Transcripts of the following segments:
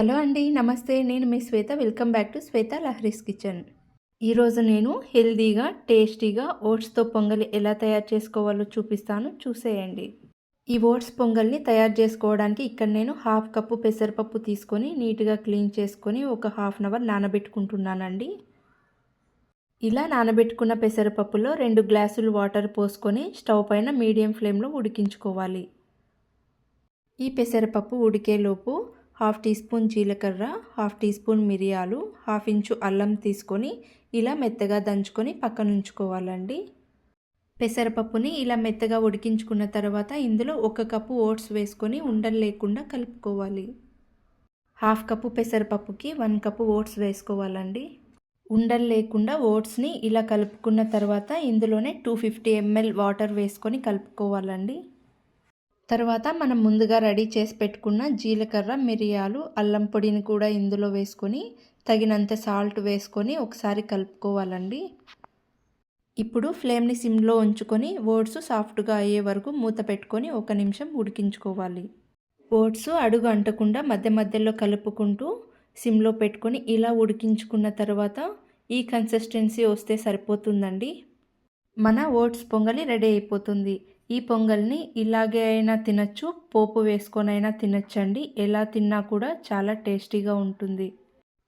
Hello అండి నమస్తే. నేను మీ Swetha. Welcome back to Swetha Lahari's kitchen. ఈరోజు నేను హెల్దీగా టేస్టీగా ఓట్స్తో పొంగలి ఎలా తయారు చేసుకోవాలో చూపిస్తాను. చూసేయండి. ఈ ఓట్స్ పొంగల్ని తయారు చేసుకోవడానికి ఇక్కడ నేను హాఫ్ కప్పు పెసరపప్పు తీసుకొని నీట్గా క్లీన్ చేసుకొని ఒక హాఫ్ అన్ అవర్ నానబెట్టుకుంటున్నానండి. ఇలా నానబెట్టుకున్న పెసరపప్పులో రెండు గ్లాసులు వాటర్ పోసుకొని స్టవ్ పైన మీడియం ఫ్లేమ్లో ఉడికించుకోవాలి. ఈ పెసరపప్పు ఉడికేలోపు హాఫ్ టీ స్పూన్ జీలకర్ర హాఫ్ టీ స్పూన్ మిరియాలు హాఫ్ ఇంచు అల్లం తీసుకొని ఇలా మెత్తగా దంచుకొని పక్కన ఉంచుకోవాలండి. పెసరపప్పుని ఇలా మెత్తగా ఉడికించుకున్న తర్వాత ఇందులో ఒక కప్పు ఓట్స్ వేసుకొని ఉండలు లేకుండా కలుపుకోవాలి. హాఫ్ కప్పు పెసరపప్పుకి వన్ కప్పు ఓట్స్ వేసుకోవాలండి. ఉండలు లేకుండా ఓట్స్ని ఇలా కలుపుకున్న తర్వాత ఇందులోనే టూ ఫిఫ్టీ ఎంఎల్ వాటర్ వేసుకొని కలుపుకోవాలండి. తర్వాత మనం ముందుగా రెడీ చేసి పెట్టుకున్న జీలకర్ర మిరియాలు అల్లం పొడిని కూడా ఇందులో వేసుకొని తగినంత సాల్ట్ వేసుకొని ఒకసారి కలుపుకోవాలండి. ఇప్పుడు ఫ్లేమ్ని సిమ్లో ఉంచుకొని ఓట్స్ సాఫ్ట్గా అయ్యే వరకు మూత పెట్టుకొని ఒక నిమిషం ఉడికించుకోవాలి. ఓట్స్ అడుగు అంటకుండా మధ్య మధ్యలో కలుపుకుంటూ సిమ్లో పెట్టుకొని ఇలా ఉడికించుకున్న తర్వాత ఈ కన్సిస్టెన్సీ వస్తే సరిపోతుందండి. మన ఓట్స్ పొంగలి రెడీ అయిపోతుంది. ఈ పొంగల్ని ఇలాగే అయినా తినచ్చు పోపు వేసుకొని అయినా తినచ్చండి. ఎలా తిన్నా కూడా చాలా టేస్టీగా ఉంటుంది.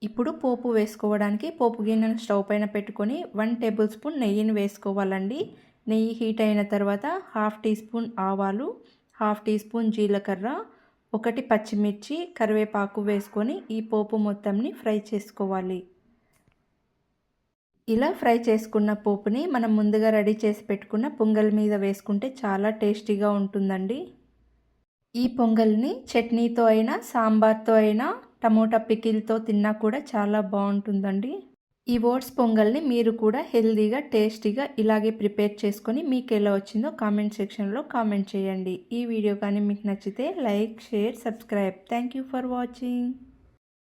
ఇప్పుడు పోపు వేసుకోవడానికి పోపు గిన్నెను స్టవ్ పైన పెట్టుకొని వన్ టేబుల్ స్పూన్ నెయ్యిని వేసుకోవాలండి. నెయ్యి హీట్ అయిన తర్వాత హాఫ్ టీ స్పూన్ ఆవాలు హాఫ్ టీ స్పూన్ జీలకర్ర ఒకటి పచ్చిమిర్చి కరివేపాకు వేసుకొని ఈ పోపు మొత్తంని ఫ్రై చేసుకోవాలి. ఇలా ఫ్రై చేసుకున్న పోపుని మనం ముందుగా రెడీ చేసి పెట్టుకున్న పొంగల్ మీద వేసుకుంటే చాలా టేస్టీగా ఉంటుందండి. ఈ పొంగల్ని చట్నీతో అయినా సాంబార్తో అయినా టమోటా పికిల్తో తిన్నా కూడా చాలా బాగుంటుందండి. ఈ ఓట్స్ పొంగల్ని మీరు కూడా హెల్తీగా టేస్టీగా ఇలాగే ప్రిపేర్ చేసుకొని మీకు ఎలా వచ్చిందో కామెంట్ సెక్షన్లో కామెంట్ చేయండి. ఈ వీడియో కానీ మీకు నచ్చితే like share subscribe. Thank you for watching.